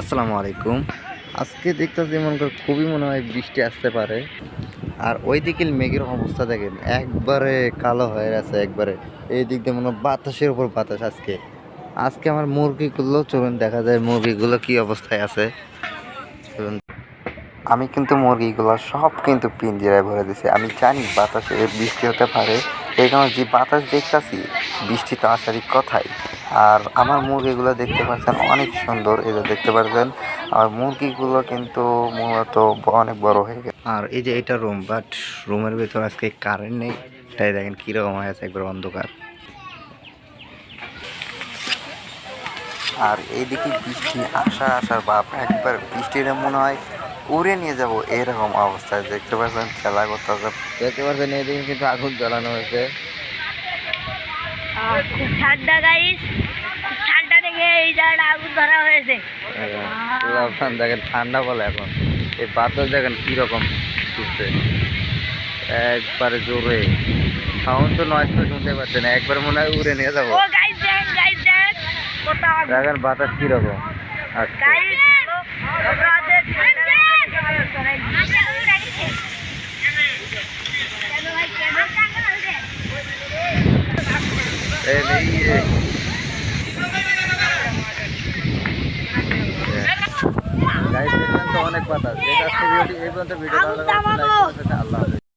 আসসালামু আলাইকুম। আজকে দেখতেছি মনে কর খুবই মনে হয় বৃষ্টি আসতে পারে। আর ওই দিকে মেঘের অবস্থা দেখেন, একবারে কালো হয়ে গেছে একবারে। এই দিক দিয়ে মনে বাতাসের উপর বাতাস আজকে। আজকে আমার মুরগিগুলো, চলুন দেখা যায় মুরগিগুলো কি অবস্থায় আছে। চলুন। আমি কিন্তু মুরগিগুলো সব কিন্তু পিঞ্জিরায় ভরে দিছি। আমি জানি বাতাসে বৃষ্টি হতে পারে। এই কারণে যে বাতাস দেখতাছি, বৃষ্টি তো আসারই কথাই। আর আমার মুরগিগুলো দেখতে পাচ্ছেন অনেক সুন্দর, এই যে দেখতে পাচ্ছেন। আর মুরগিগুলো কিন্তু মূলত অনেক বড় হয়ে গেছে। আর এই যে এটা রুম বাট রুমের ভিতর আজকে কারেন্ট নেই। তাই দেখেন কীরকম হয়ে আছে একবার অন্ধকার। আর এইদিকে বৃষ্টি আসা আসার বাপ একবার বৃষ্টিটা মনে হয় উড়ে নিয়ে যাব, এরকম অবস্থায় দেখতে পাচ্ছেন খেলা করতেছে। দেখতে পাচ্ছেন এদিকে কিন্তু আগুন জ্বালানো হয়েছে। খুব ঠান্ডা গাইস ঠান্ডা দেখে এই জায়গাটা আগুন ধরা হয়েছে। দেখেন ঠান্ডা বলে এখন। এই বাতাস দেখেন কীরকম ছুটছে একবারে জোরে। সাউন্ড তো নয় তো শুনতে পাচ্ছেন একবার মনে হয় উড়ে নিয়ে যাব। দেখেন বাতাস কীরকম আচ্ছা এই এই অনেক বাতাস। যে আজকে এই পর্যন্ত ভিডিও ভালো লাগলে আল্লাহ